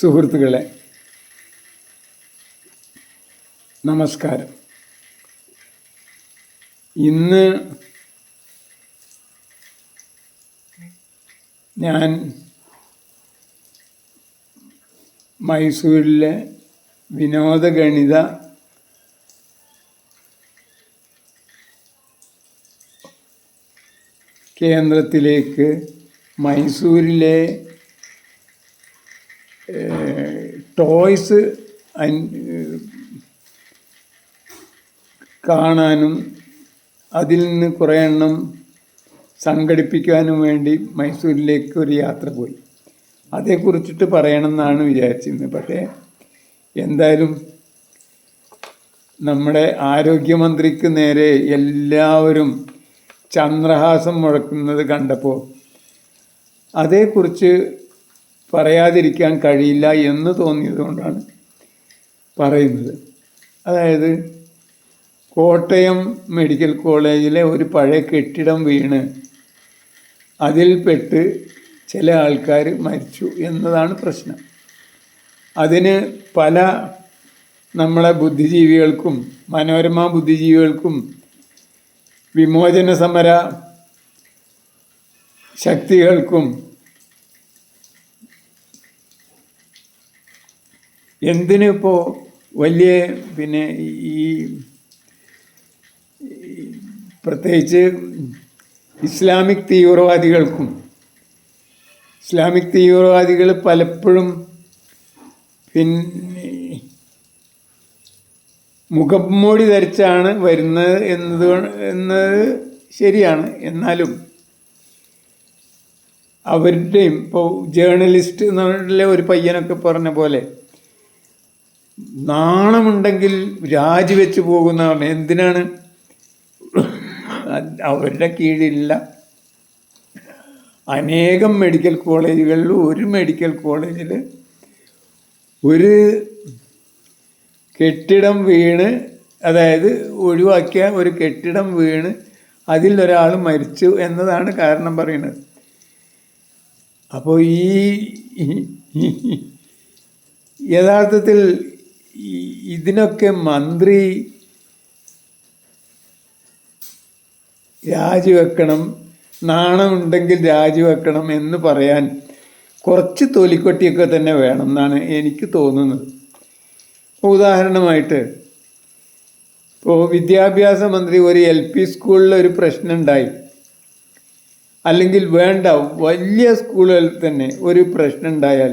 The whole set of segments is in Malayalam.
സുഹൃത്തുക്കളെ നമസ്കാരം. ഇന്ന് ഞാൻ മൈസൂരിലെ വിനോദഗണിത കേന്ദ്രത്തിലേക്ക് മൈസൂരിലെ ടോയ്സ് കാണാനും അതിൽ നിന്ന് കുറേ എണ്ണം സംഘടിപ്പിക്കാനും വേണ്ടി മൈസൂരിലേക്ക് ഒരു യാത്ര പോയി. അതേക്കുറിച്ചിട്ട് പറയണമെന്നാണ് വിചാരിച്ചിരുന്നത്. പക്ഷേ എന്തായാലും നമ്മുടെ ആരോഗ്യമന്ത്രിക്ക് നേരെ എല്ലാവരും ചന്ദ്രഹാസം മുഴക്കുന്നത് കണ്ടപ്പോൾ അതേക്കുറിച്ച് പറയാതിരിക്കാൻ കഴിയില്ല എന്ന് തോന്നിയതുകൊണ്ടാണ് പറയുന്നത്. അതായത് കോട്ടയം മെഡിക്കൽ കോളേജിലെ ഒരു പഴയ കെട്ടിടം വീണ് അതിൽപ്പെട്ട് ചില ആൾക്കാർ മരിച്ചു എന്നതാണ് പ്രശ്നം. അതിന് പല നമ്മളെ ബുദ്ധിജീവികൾക്കും മനോരമ ബുദ്ധിജീവികൾക്കും വിമോചന സമര ശക്തികൾക്കും എന്തിനിപ്പോൾ വലിയ പിന്നെ ഈ പ്രത്യേകിച്ച് ഇസ്ലാമിക് തീവ്രവാദികൾക്കും ഇസ്ലാമിക് തീവ്രവാദികൾ പലപ്പോഴും പിന്നെ മുഖംമൂടി ധരിച്ചാണ് വരുന്നത് എന്നത് എന്നത് ശരിയാണ്. എന്നാലും അവരുടെയും ഇപ്പോൾ ജേർണലിസ്റ്റ് എന്നുള്ള ഒരു പയ്യനൊക്കെ പറഞ്ഞ പോലെ നാണമുണ്ടെങ്കിൽ രാജിവെച്ച് പോകുന്നതാണ് എന്തിനാണ്? അവരുടെ കീഴിലില്ല. അനേകം മെഡിക്കൽ കോളേജുകളിൽ ഒരു മെഡിക്കൽ കോളേജിൽ ഒരു കെട്ടിടം വീണ് അതായത് ഒഴിവാക്കിയ ഒരു കെട്ടിടം വീണ് അതിൽ ഒരാൾ മരിച്ചു എന്നതാണ് കാരണം പറയുന്നത്. അപ്പോൾ ഈ യഥാർത്ഥത്തിൽ ഇതിനൊക്കെ മന്ത്രി രാജിവെക്കണം നാണമുണ്ടെങ്കിൽ രാജിവെക്കണം എന്ന് പറയാൻ കുറച്ച് തൊലിക്കൊട്ടിയൊക്കെ തന്നെ വേണം എന്നാണ് എനിക്ക് തോന്നുന്നത്. ഉദാഹരണമായിട്ട് ഇപ്പോൾ വിദ്യാഭ്യാസ മന്ത്രി ഒരു എൽ പി സ്കൂളിൽ ഒരു പ്രശ്നം ഉണ്ടായി. അല്ലെങ്കിൽ വേണ്ട വലിയ സ്കൂളുകളിൽ തന്നെ ഒരു പ്രശ്നം ഉണ്ടായാൽ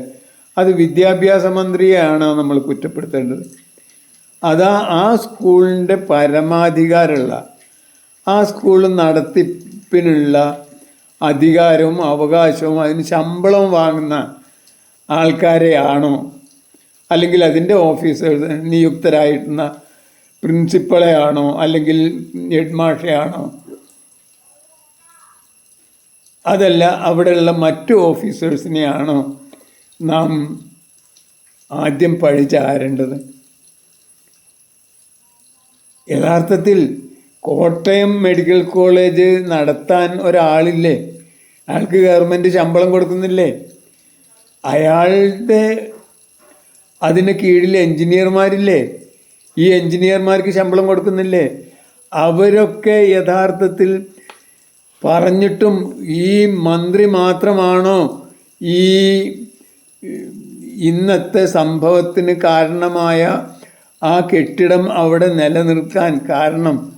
അത് വിദ്യാഭ്യാസ മന്ത്രിയാണ് നമ്മൾ കുറ്റപ്പെടുത്തേണ്ടത്. അതാ ആ സ്കൂളിന്റെ പരമാധികാരമുള്ള ആ സ്കൂൾ നടത്തിപ്പിനുള്ള അധികാരവും അവകാശവും അതിന് ശമ്പളം വാങ്ങുന്ന ആൾക്കാരെയാണോ? അല്ലെങ്കിൽ അതിന്റെ ഓഫീസേഴ്സ് നിയുക്തരായിട്ടുന്ന പ്രിൻസിപ്പളെ ആണോ അല്ലെങ്കിൽ ഹെഡ് അതല്ല അവിടെയുള്ള മറ്റു ഓഫീസേഴ്സിനെയാണോ നാം ആദ്യം പഴി ചാരേണ്ടത് യഥാർത്ഥത്തിൽ കോട്ടയം മെഡിക്കൽ കോളേജ് നടത്താൻ ഒരാളില്ലേ? അയാൾക്ക് ഗവൺമെന്റ് ശമ്പളം കൊടുക്കുന്നില്ലേ? അയാളുടെ അതിന് കീഴിൽ എൻജിനീയർമാരില്ലേ ഈ എൻജിനീയർമാർക്ക് ശമ്പളം കൊടുക്കുന്നില്ലേ? അവരൊക്കെ യഥാർത്ഥത്തിൽ പറഞ്ഞിട്ടും ഈ മന്ത്രി മാത്രമാണോ ഈ ഇന്നത്തെ സംഭവത്തിന് കാരണമായ ആ കെട്ടിടം അവിടെ നിലനിർത്താൻ കാരണം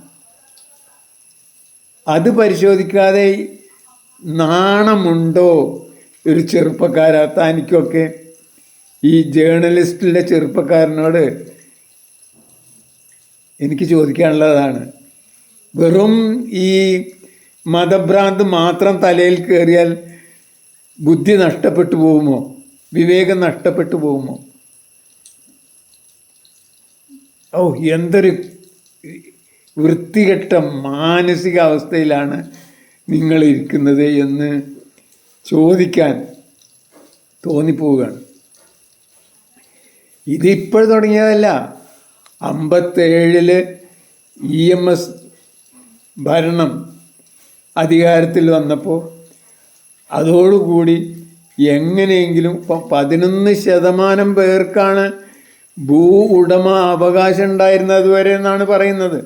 അത് പരിശോധിക്കാതെ നാണമുണ്ടോ ഒരു ചെറുപ്പക്കാരാ തനിക്കൊക്കെ ഈ ജേർണലിസ്റ്റിലെ ചെറുപ്പക്കാരനോട് എനിക്ക് ചോദിക്കാനുള്ളതാണ്. വെറും ഈ മതഭ്രാന്ത് മാത്രം തലയിൽ കയറിയാൽ ബുദ്ധി നഷ്ടപ്പെട്ടു പോകുമോ? വിവേകം നഷ്ടപ്പെട്ടു പോകുമോ? ഓ എന്തൊരു വൃത്തികെട്ട മാനസികാവസ്ഥയിലാണ് നിങ്ങൾ ഇരിക്കുന്നത് എന്ന് ചോദിക്കാൻ തോന്നിപ്പോവുകയാണ്. ഇതിപ്പോൾ തുടങ്ങിയതല്ല അമ്പത്തേഴിൽ ഇ എം എസ് ഭരണം അധികാരത്തിൽ വന്നപ്പോൾ അതോടുകൂടി എങ്ങനെയെങ്കിലും ഇപ്പം പതിനൊന്ന് ശതമാനം പേർക്കാണ് ഭൂ ഉടമ അവകാശം ഉണ്ടായിരുന്നത് വരെ എന്നാണ് പറയുന്നത്.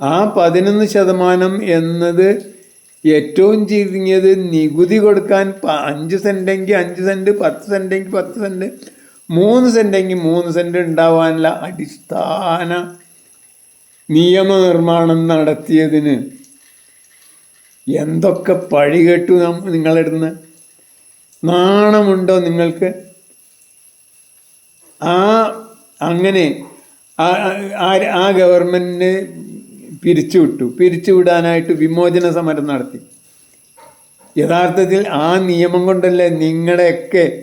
ആ പതിനൊന്ന് ശതമാനം എന്നത് ഏറ്റവും ചുരുങ്ങിയത് നികുതി കൊടുക്കാൻ അഞ്ച് സെന്റെങ്കിൽ അഞ്ച് സെന്റ് പത്ത് സെന്റെങ്കിൽ പത്ത് സെന്റ് മൂന്ന് സെന്റെങ്കിൽ മൂന്ന് സെന്റ് ഉണ്ടാവാനുള്ള അടിസ്ഥാന നിയമനിർമ്മാണം നടത്തിയതിന് എന്തൊക്കെ പഴി കേട്ടു നാം നിങ്ങളിടുന്ന്? നാണമുണ്ടോ നിങ്ങൾക്ക്? ആ അങ്ങനെ ആ- ഗവൺമെന്റിനെ പിരിച്ചുവിട്ടു. പിരിച്ചുവിടാനായിട്ട് വിമോചന സമരം നടത്തി. യഥാർത്ഥത്തിൽ ആ നിയമം കൊണ്ടല്ലേ നിങ്ങളുടെയൊക്കെ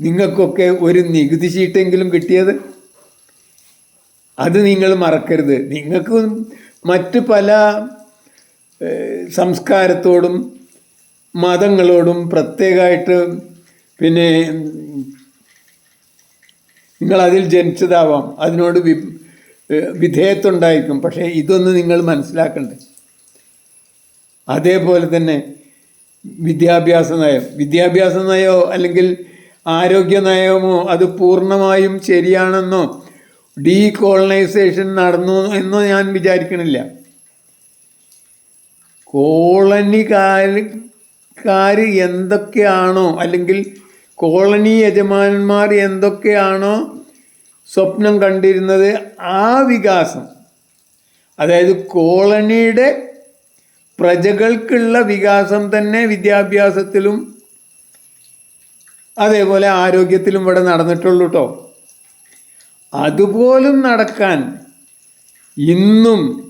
നിങ്ങൾക്കൊക്കെ ഒരു നികുതി ചീട്ടെങ്കിലും കിട്ടിയത്? അത് നിങ്ങൾ മറക്കരുത്. നിങ്ങൾക്ക് മറ്റ് പല സംസ്കാരത്തോടും മതങ്ങളോടും പ്രത്യേകമായിട്ട് പിന്നെ നിങ്ങൾ അതിൽ ജനിച്ചതാവാം. അതിനോട് വി ഏഹ്, വിധേയത്വം ഉണ്ടായിരിക്കും പക്ഷേ ഇതൊന്ന് നിങ്ങൾ മനസ്സിലാക്കണ്ടേ. അതേപോലെ തന്നെ വിദ്യാഭ്യാസ നയം. വിദ്യാഭ്യാസ നയമോ അല്ലെങ്കിൽ ആരോഗ്യ നയമോ അത് പൂർണമായും ശരിയാണെന്നോ ഡീകോളനൈസേഷൻ നടന്നു എന്നോ ഞാൻ വിചാരിക്കണില്ല. കോളനിക്കാർ എന്തൊക്കെയാണോ അല്ലെങ്കിൽ കോളനി യജമാനന്മാർ എന്തൊക്കെയാണോ സ്വപ്നം കണ്ടിരുന്നത് ആ വികാസം. അതായത് കോളനിയുടെ പ്രജകൾക്കുള്ള വികാസം തന്നെ വിദ്യാഭ്യാസത്തിലും അതേപോലെ ആരോഗ്യത്തിലും ഇവിടെ നടന്നിട്ടുള്ളൂ കേട്ടോ അതുപോലും നടക്കാൻ ഇന്നും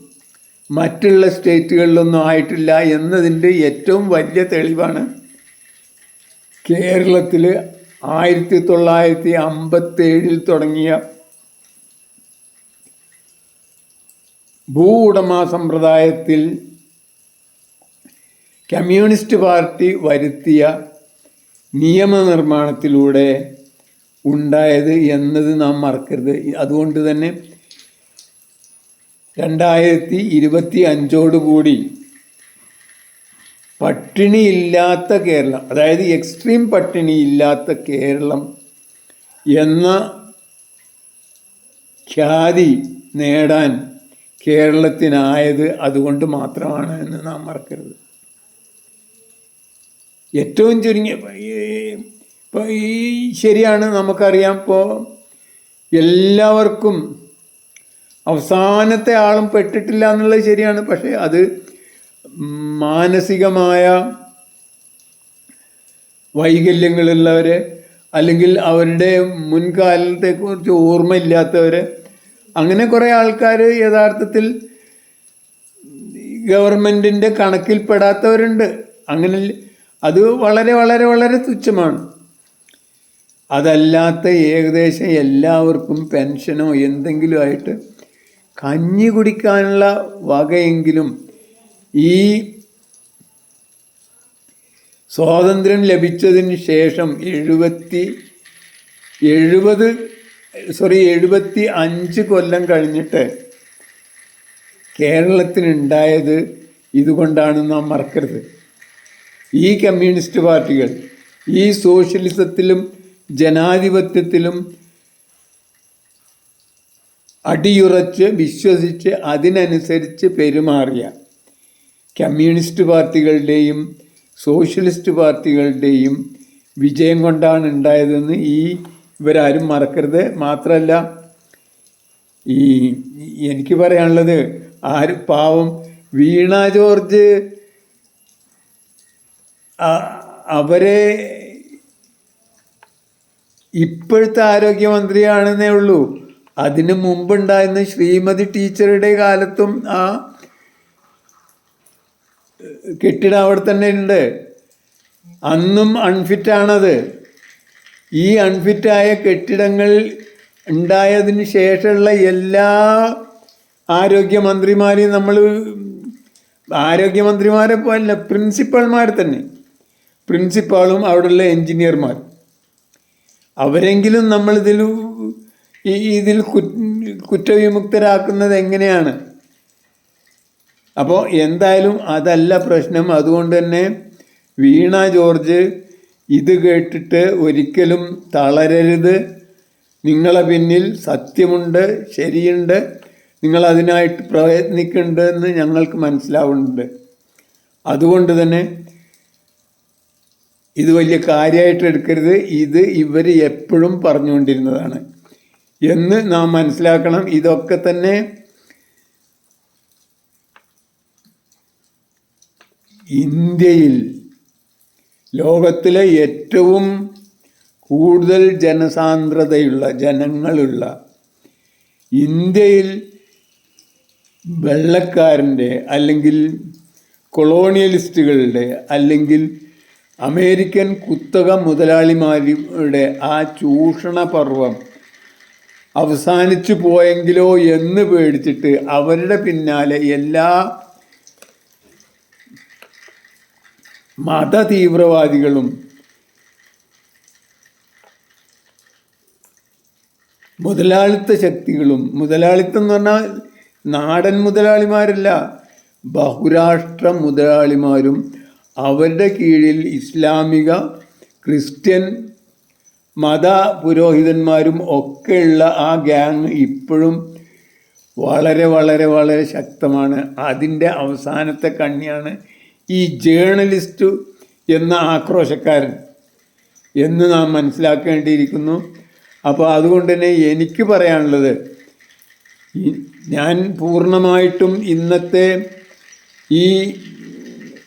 മറ്റുള്ള സ്റ്റേറ്റുകളിലൊന്നും ആയിട്ടില്ല എന്നതിന്റെ ഏറ്റവും വലിയ തെളിവാണ് കേരളത്തിൽ ആയിരത്തി തൊള്ളായിരത്തി അമ്പത്തേഴിൽ തുടങ്ങിയ ഭൂ ഉടമ സമ്പ്രദായത്തിൽ കമ്മ്യൂണിസ്റ്റ് പാർട്ടി വരുത്തിയ നിയമനിർമ്മാണത്തിലൂടെ ഉണ്ടായത് എന്നത് നാം മറക്കരുത്. അതുകൊണ്ട് തന്നെ രണ്ടായിരത്തി ഇരുപത്തി അഞ്ചോടുകൂടി പട്ടിണിയില്ലാത്ത കേരളം അതായത് എക്സ്ട്രീം പട്ടിണിയില്ലാത്ത കേരളം എന്ന ഖ്യാതി നേടാൻ കേരളത്തിനായത് അതുകൊണ്ട് മാത്രമാണ് എന്ന് നാം മറക്കരുത്. ഏറ്റവും ചുരുങ്ങിയ ഇപ്പോൾ ഈ ശരിയാണ് നമുക്കറിയാം. ഇപ്പോൾ എല്ലാവർക്കും അവസാനത്തെ ആളും പെട്ടിട്ടില്ല എന്നുള്ളത് ശരിയാണ്. പക്ഷേ അത് മാനസികമായ വൈകല്യങ്ങളുള്ളവർ അല്ലെങ്കിൽ അവരുടെ മുൻകാലത്തെക്കുറിച്ച് ഓർമ്മയില്ലാത്തവർ അങ്ങനെ കുറേ ആൾക്കാർ യഥാർത്ഥത്തിൽ ഗവൺമെന്റിന്റെ കണക്കിൽപ്പെടാത്തവരുണ്ട്. അങ്ങനെ അത് വളരെ വളരെ വളരെ തുച്ഛമാണ്. അതല്ലാത്ത ഏകദേശം എല്ലാവർക്കും പെൻഷനോ എന്തെങ്കിലും ആയിട്ട് കഞ്ഞി കുടിക്കാനുള്ള വകയെങ്കിലും ഈ സ്വാതന്ത്ര്യം ലഭിച്ചതിന് ശേഷം എഴുപത്തി എഴുപത് സോറി എഴുപത്തി അഞ്ച് കൊല്ലം കഴിഞ്ഞിട്ട് കേരളത്തിനുണ്ടായത് ഇതുകൊണ്ടാണ് നാം മറക്കരുത്. ഈ കമ്മ്യൂണിസ്റ്റ് പാർട്ടികൾ ഈ സോഷ്യലിസത്തിലും ജനാധിപത്യത്തിലും അടിയുറച്ച് വിശ്വസിച്ച് അതിനനുസരിച്ച് പെരുമാറിയ കമ്മ്യൂണിസ്റ്റ് പാർട്ടികളുടെയും സോഷ്യലിസ്റ്റ് പാർട്ടികളുടെയും വിജയം കൊണ്ടാണ് ഉണ്ടായതെന്ന് ഈ ഇവരാരും മറക്കരുത്. മാത്രമല്ല ഈ എനിക്ക് പറയാനുള്ളത് ആര് പാവം വീണ ജോർജ് അവരെ ഇപ്പോഴത്തെ ആരോഗ്യമന്ത്രിയാണെന്നേ ഉള്ളൂ. അതിനു മുമ്പുണ്ടായിരുന്ന ശ്രീമതി ടീച്ചറുടെ കാലത്തും ആ കെട്ടിടം അവിടെ തന്നെ ഉണ്ട്. അന്നും അൺഫിറ്റാണത്. ഈ അൺഫിറ്റായ കെട്ടിടങ്ങൾ ഉണ്ടായതിന് ശേഷമുള്ള എല്ലാ ആരോഗ്യമന്ത്രിമാരെയും നമ്മൾ ആരോഗ്യമന്ത്രിമാരെ പോലെ പ്രിൻസിപ്പൾമാർ തന്നെ. പ്രിൻസിപ്പാളും അവിടെയുള്ള എൻജിനീയർമാർ അവരെങ്കിലും നമ്മളിതിൽ ഈ- ഇതിൽ കുറ്റവിമുക്തരാക്കുന്നത് എങ്ങനെയാണ്? അപ്പോൾ എന്തായാലും അതല്ല പ്രശ്നം. അതുകൊണ്ട് തന്നെ വീണ ജോർജ് ഇത് കേട്ടിട്ട് ഒരിക്കലും തളരരുത്. നിങ്ങളെ പിന്നിൽ സത്യമുണ്ട് ശരിയുണ്ട്. നിങ്ങൾ അതിനായിട്ട് ഞങ്ങൾക്ക് മനസ്സിലാവുന്നുണ്ട്. അതുകൊണ്ട് തന്നെ ഇത് വലിയ കാര്യമായിട്ട് എടുക്കരുത്. ഇത് ഇവർ എപ്പോഴും പറഞ്ഞുകൊണ്ടിരുന്നതാണ്. എന്ന് നാം മനസ്സിലാക്കണം. ഇതൊക്കെ തന്നെ ഇന്ത്യയിൽ ലോകത്തിലെ ഏറ്റവും കൂടുതൽ ജനസാന്ദ്രതയുള്ള ജനങ്ങളുള്ള ഇന്ത്യയിൽ വെള്ളക്കാരന്റെ അല്ലെങ്കിൽ കൊളോണിയലിസ്റ്റുകളുടെ അല്ലെങ്കിൽ അമേരിക്കൻ കുത്തക മുതലാളിമാരുടെ ആ ചൂഷണ പർവം അവസാനിച്ചു പോയെങ്കിലോ എന്ന് പേടിച്ചിട്ട് അവരുടെ പിന്നാലെ എല്ലാ മതതീവ്രവാദികളും മുതലാളിത്ത ശക്തികളും മുതലാളിത്തം എന്ന് പറഞ്ഞാൽ നാടൻ മുതലാളിമാരല്ല ബഹുരാഷ്ട്ര മുതലാളിമാരും അവരുടെ കീഴിൽ ഇസ്ലാമിക ക്രിസ്ത്യൻ മത പുരോഹിതന്മാരും ഒക്കെയുള്ള ആ ഗ്യാങ് ഇപ്പോഴും വളരെ വളരെ വളരെ ശക്തമാണ്. അതിന്റെ അവസാനത്തെ കണ്ണിയാണ് ഈ ജേർണലിസ്റ്റ് എന്ന ആക്രോശക്കാരൻ എന്ന് നാം മനസ്സിലാക്കേണ്ടിയിരിക്കുന്നു. അപ്പോൾ അതുകൊണ്ട് തന്നെ എനിക്ക് പറയാനുള്ളത് ഞാൻ പൂർണമായിട്ടും ഇന്നത്തെ ഈ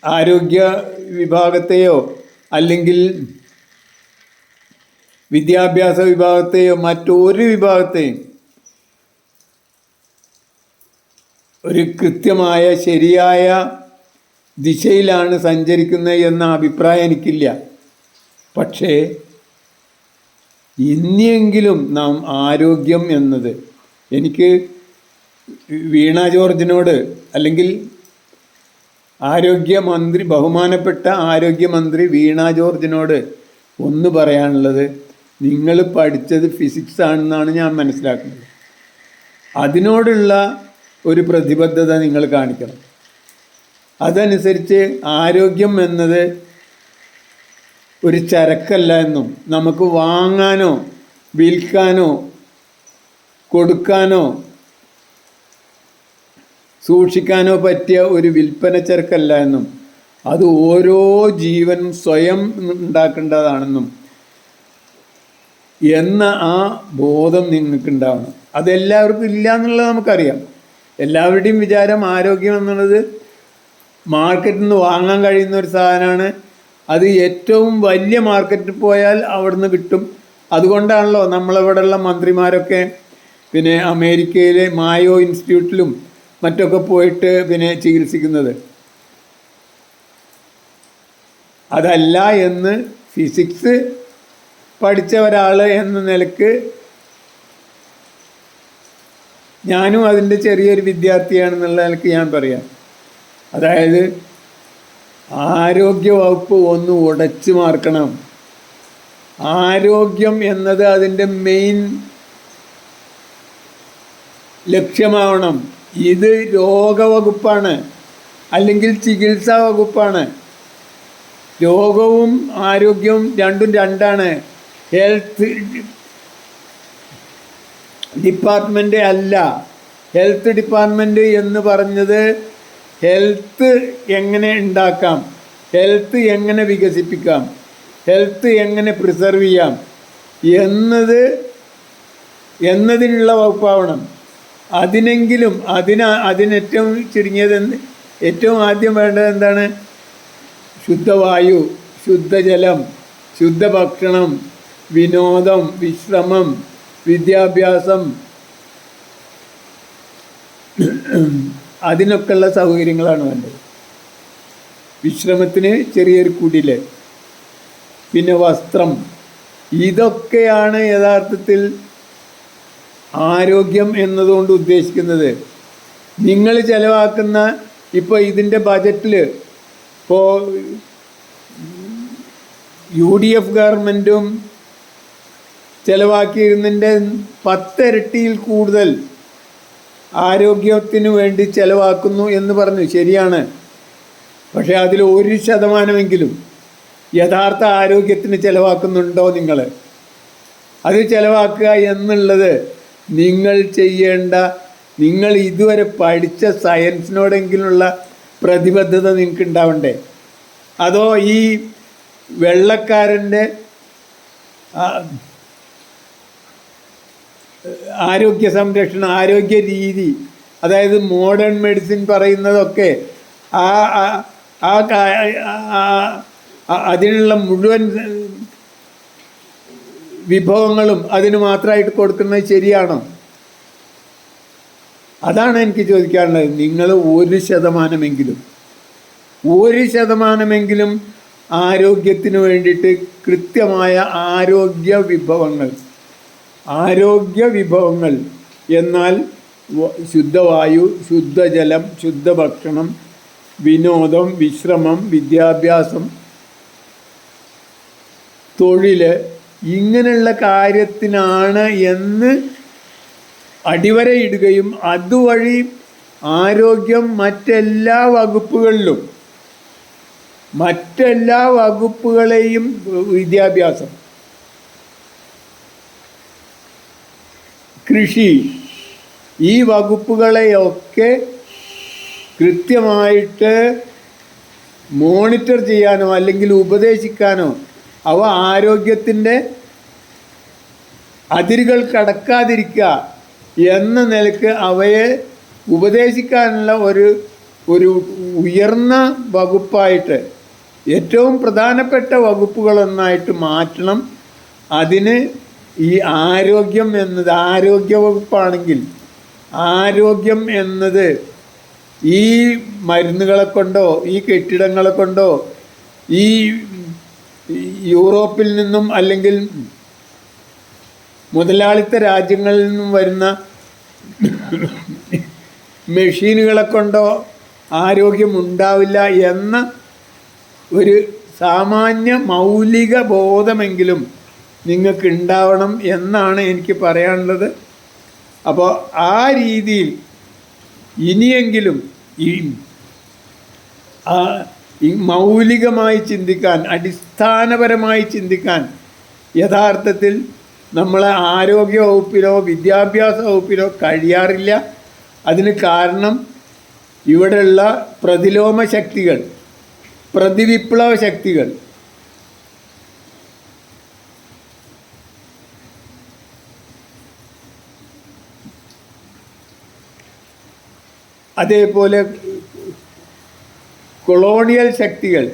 ആരോഗ്യ വിഭാഗത്തെയോ അല്ലെങ്കിൽ വിദ്യാഭ്യാസ വിഭാഗത്തെയോ മറ്റൊരു വിഭാഗത്തെയും ഒരു കൃത്യമായ ശരിയായ ദിശയിലാണ് സഞ്ചരിക്കുന്നത് എന്ന അഭിപ്രായം എനിക്കില്ല. പക്ഷേ ഇനിയെങ്കിലും നാം ആരോഗ്യം എന്നത് എനിക്ക് വീണ ജോർജിനോട് അല്ലെങ്കിൽ ആരോഗ്യമന്ത്രി ബഹുമാനപ്പെട്ട ആരോഗ്യമന്ത്രി വീണ ജോർജിനോട് ഒന്ന് പറയാനുള്ളത് നിങ്ങൾ പഠിച്ചത് ഫിസിക്സ് ആണെന്നാണ് ഞാൻ മനസ്സിലാക്കുന്നത്. അതിനോടുള്ള ഒരു പ്രതിബദ്ധത നിങ്ങൾ കാണിക്കണം. അതനുസരിച്ച് ആരോഗ്യം എന്നത് ഒരു ചരക്കല്ല എന്നും നമുക്ക് വാങ്ങാനോ വിൽക്കാനോ കൊടുക്കാനോ സൂക്ഷിക്കാനോ പറ്റിയ ഒരു വിൽപ്പന ചരക്കല്ല എന്നും അത് ഓരോ ജീവനും സ്വയം ഉണ്ടാക്കേണ്ടതാണെന്നും എന്ന ആ ബോധം നിങ്ങൾക്കുണ്ടാവണം. അതെല്ലാവർക്കും ഇല്ല എന്നുള്ളത് നമുക്കറിയാം. എല്ലാവരുടെയും വിചാരം ആരോഗ്യം എന്നുള്ളത് മാർക്കറ്റിൽ നിന്ന് വാങ്ങാൻ കഴിയുന്ന ഒരു സാധനമാണ്. അത് ഏറ്റവും വലിയ മാർക്കറ്റിൽ പോയാൽ അവിടുന്ന് കിട്ടും. അതുകൊണ്ടാണല്ലോ നമ്മളിവിടെയുള്ള മന്ത്രിമാരൊക്കെ പിന്നെ അമേരിക്കയിലെ മായോ ഇൻസ്റ്റിറ്റ്യൂട്ടിലും മറ്റൊക്കെ പോയിട്ട് പിന്നെ ചികിത്സിക്കുന്നത്. അതല്ല എന്ന് ഫിസിക്സ് പഠിച്ച ഒരാൾ എന്ന നിലയ്ക്ക് ഞാനും അതിന്റെ ചെറിയൊരു വിദ്യാർത്ഥിയാണെന്നുള്ള നിലയ്ക്ക് ഞാൻ പറയാം. അതായത് ആരോഗ്യ വകുപ്പ് ഒന്ന് ഉടച്ചു മാർക്കണം. ആരോഗ്യം എന്നത് അതിന്റെ മെയിൻ ലക്ഷ്യമാവണം. ഇത് രോഗവകുപ്പാണ്. അല്ലെങ്കിൽ ചികിത്സാ വകുപ്പാണ്. രോഗവും ആരോഗ്യവും രണ്ടും രണ്ടാണ്. ഹെൽത്ത് ഡിപ്പാർട്ട്മെന്റ് അല്ല. ഹെൽത്ത് ഡിപ്പാർട്ട്മെന്റ് എന്ന് പറഞ്ഞത് ഹെൽത്ത് എങ്ങനെ ഉണ്ടാക്കാം? ഹെൽത്ത് എങ്ങനെ വികസിപ്പിക്കാം? ഹെൽത്ത് എങ്ങനെ പ്രിസർവ് ചെയ്യാം? എന്നത് എന്നതിനുള്ള വകുപ്പാവണം. അതിനെങ്കിലും അതിന് അതിനേറ്റവും ചുരുങ്ങിയത് ഏറ്റവും ആദ്യം വേണ്ടത് എന്താണ്? ശുദ്ധവായു ശുദ്ധജലം ശുദ്ധഭക്ഷണം വിനോദം വിശ്രമം വിദ്യാഭ്യാസം. അതിനൊക്കെയുള്ള സൗകര്യങ്ങളാണ് വേണ്ടത്. വിശ്രമത്തിന് ചെറിയൊരു കുടിൽ പിന്നെ വസ്ത്രം. ഇതൊക്കെയാണ് യഥാർത്ഥത്തിൽ ആരോഗ്യം എന്നതുകൊണ്ട് ഉദ്ദേശിക്കുന്നത്. നിങ്ങൾ ചിലവാക്കുന്ന ഇപ്പോൾ ഇതിന്റെ ബജറ്റിൽ ഇപ്പോൾ യു ഡി എഫ് ഗവൺമെന്റും ചിലവാക്കിയിരുന്നതിന്റെ പത്തിരട്ടിയിൽ കൂടുതൽ ആരോഗ്യത്തിന് വേണ്ടി ചിലവാക്കുന്നു എന്ന് പറഞ്ഞു. ശരിയാണ്. പക്ഷേ അതിൽ ഒരു ശതമാനമെങ്കിലും യഥാർത്ഥ ആരോഗ്യത്തിന് ചെലവാക്കുന്നുണ്ടോ നിങ്ങൾ? അത് ചിലവാക്കുക എന്നുള്ളത് നിങ്ങൾ ചെയ്യേണ്ട നിങ്ങൾ ഇതുവരെ പഠിച്ച സയൻസിനോടെങ്കിലുള്ള പ്രതിബദ്ധത നിങ്ങൾക്ക് ഉണ്ടാവണ്ടേ? അതോ ഈ വെള്ളക്കാരന്റെ ആരോഗ്യ സംരക്ഷണം ആരോഗ്യ രീതി അതായത് മോഡേൺ മെഡിസിൻ പറയുന്നതൊക്കെ ആ ആ- അതിനുള്ള മുഴുവൻ വിഭവങ്ങളും അതിന് മാത്രമായിട്ട് കൊടുക്കുന്നത് ശരിയാണോ? അതാണ് എനിക്ക് ചോദിക്കാനുള്ളത്. നിങ്ങൾ ഒരു ശതമാനമെങ്കിലും ഒരു ശതമാനമെങ്കിലും ആരോഗ്യത്തിന് വേണ്ടിയിട്ട് കൃത്യമായ ആരോഗ്യ വിഭവങ്ങൾ ആരോഗ്യ വിഭവങ്ങൾ. എന്നാൽ ശുദ്ധവായു ശുദ്ധജലം ശുദ്ധഭക്ഷണം വിനോദം വിശ്രമം വിദ്യാഭ്യാസം തൊഴിൽ ഇങ്ങനെയുള്ള കാര്യത്തിനാണ് എന്ന് അടിവരയിടുകയും അതുവഴി ആരോഗ്യം മറ്റെല്ലാ വകുപ്പുകളിലും മറ്റെല്ലാ വകുപ്പുകളെയും വിദ്യാഭ്യാസം. കൃഷി. ഈ വകുപ്പുകളെയൊക്കെ കൃത്യമായിട്ട് മോണിറ്റർ ചെയ്യാനോ അല്ലെങ്കിൽ ഉപദേശിക്കാനോ അവ ആരോഗ്യത്തിന്റെ അതിരുകൾ കടക്കാതിരിക്കുക എന്ന നിലയ്ക്ക് അവയെ ഉപദേശിക്കാനുള്ള ഒരു ഒരു ഉയർന്ന വകുപ്പായിട്ട് ഏറ്റവും പ്രധാനപ്പെട്ട വകുപ്പുകളൊന്നായിട്ട് മാറ്റണം. അതിന് ഈ ആരോഗ്യം എന്നത് ആരോഗ്യ വകുപ്പാണെങ്കിൽ ആരോഗ്യം എന്നത് ഈ മരുന്നുകളെ കൊണ്ടോ ഈ കെട്ടിടങ്ങളെ കൊണ്ടോ ഈ യൂറോപ്പിൽ നിന്നും അല്ലെങ്കിൽ മുതലാളിത്ത രാജ്യങ്ങളിൽ നിന്നും വരുന്ന മെഷീനുകളെ കൊണ്ടോ ആരോഗ്യമുണ്ടാവില്ല എന്ന ഒരു സാമാന്യ മൗലിക ബോധമെങ്കിലും നിങ്ങൾക്ക് ഉണ്ടാവണം എന്നാണ് എനിക്ക് പറയാനുള്ളത്. അപ്പോൾ ആ രീതിയിൽ ഇനിയെങ്കിലും ഈ മൗലികമായി ചിന്തിക്കാൻ അടിസ്ഥാനപരമായി ചിന്തിക്കാൻ യഥാർത്ഥത്തിൽ നമ്മളെ ആരോഗ്യ വകുപ്പിലോ വിദ്യാഭ്യാസ വകുപ്പിലോ കഴിയാറില്ല. അതിന് കാരണം ഇവിടെയുള്ള പ്രതിലോമ ശക്തികൾ പ്രതിവിപ്ലവ ശക്തികൾ അതേപോലെ കൊളോണിയൽ ശക്തികൾ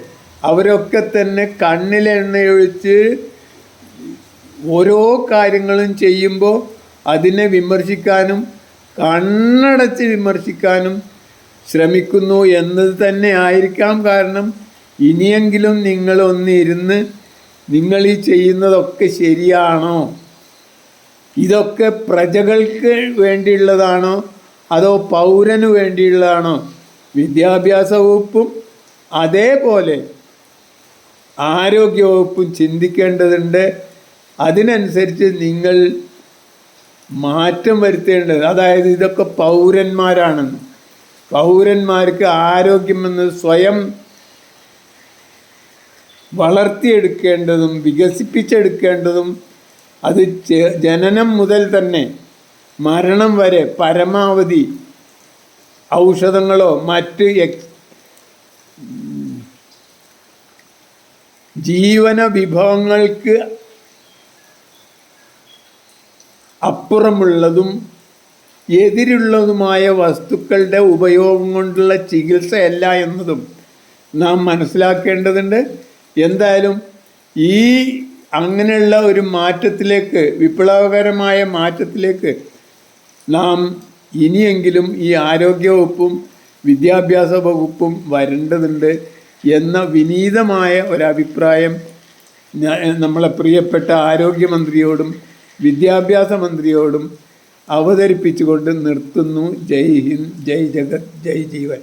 അവരൊക്കെ തന്നെ കണ്ണിലെണ്ണയൊഴിച്ച് ഓരോ കാര്യങ്ങളും ചെയ്യുമ്പോൾ അതിനെ വിമർശിക്കാനും കണ്ണടച്ച് വിമർശിക്കാനും ശ്രമിക്കുന്നു എന്നത് തന്നെ ആയിരിക്കാം കാരണം ഇനിയെങ്കിലും നിങ്ങളൊന്നിരുന്ന് നിങ്ങൾ ഈ ചെയ്യുന്നതൊക്കെ ശരിയാണോ? ഇതൊക്കെ പ്രജകൾക്ക് വേണ്ടിയുള്ളതാണോ? അതോ പൗരനു വേണ്ടിയുള്ളതാണോ? വിദ്യാഭ്യാസ വകുപ്പും അതേപോലെ ആരോഗ്യ വകുപ്പും ചിന്തിക്കേണ്ടതുണ്ട്. അതിനനുസരിച്ച് നിങ്ങൾ മാറ്റം വരുത്തേണ്ടത് അതായത് ഇതൊക്കെ പൗരന്മാരാണെന്ന്. പൗരന്മാർക്ക് ആരോഗ്യമെന്ന് സ്വയം വളർത്തിയെടുക്കേണ്ടതും വികസിപ്പിച്ചെടുക്കേണ്ടതും അത് ജനനം മുതൽ തന്നെ മരണം വരെ പരമാവധി ഔഷധങ്ങളോ മറ്റ് ജീവന വിഭവങ്ങൾക്ക് അപ്പുറമുള്ളതും എതിരുള്ളതുമായ വസ്തുക്കളുടെ ഉപയോഗം കൊണ്ടുള്ള ചികിത്സയല്ല എന്നതും നാം മനസ്സിലാക്കേണ്ടതുണ്ട്. എന്തായാലും ഈ അങ്ങനെയുള്ള ഒരു മാറ്റത്തിലേക്ക് വിപ്ലവകരമായ മാറ്റത്തിലേക്ക് നാം ഇനിയെങ്കിലും ഈ ആരോഗ്യവകുപ്പും വിദ്യാഭ്യാസ വകുപ്പും വരേണ്ടതുണ്ട് എന്ന വിനീതമായ ഒരഭിപ്രായം നമ്മളെ പ്രിയപ്പെട്ട ആരോഗ്യമന്ത്രിയോടും വിദ്യാഭ്യാസ മന്ത്രിയോടും അവതരിപ്പിച്ചുകൊണ്ട് നിർത്തുന്നു. ജയ് ഹിന്ദ് ജയ് ജഗത് ജയ് ജീവൻ.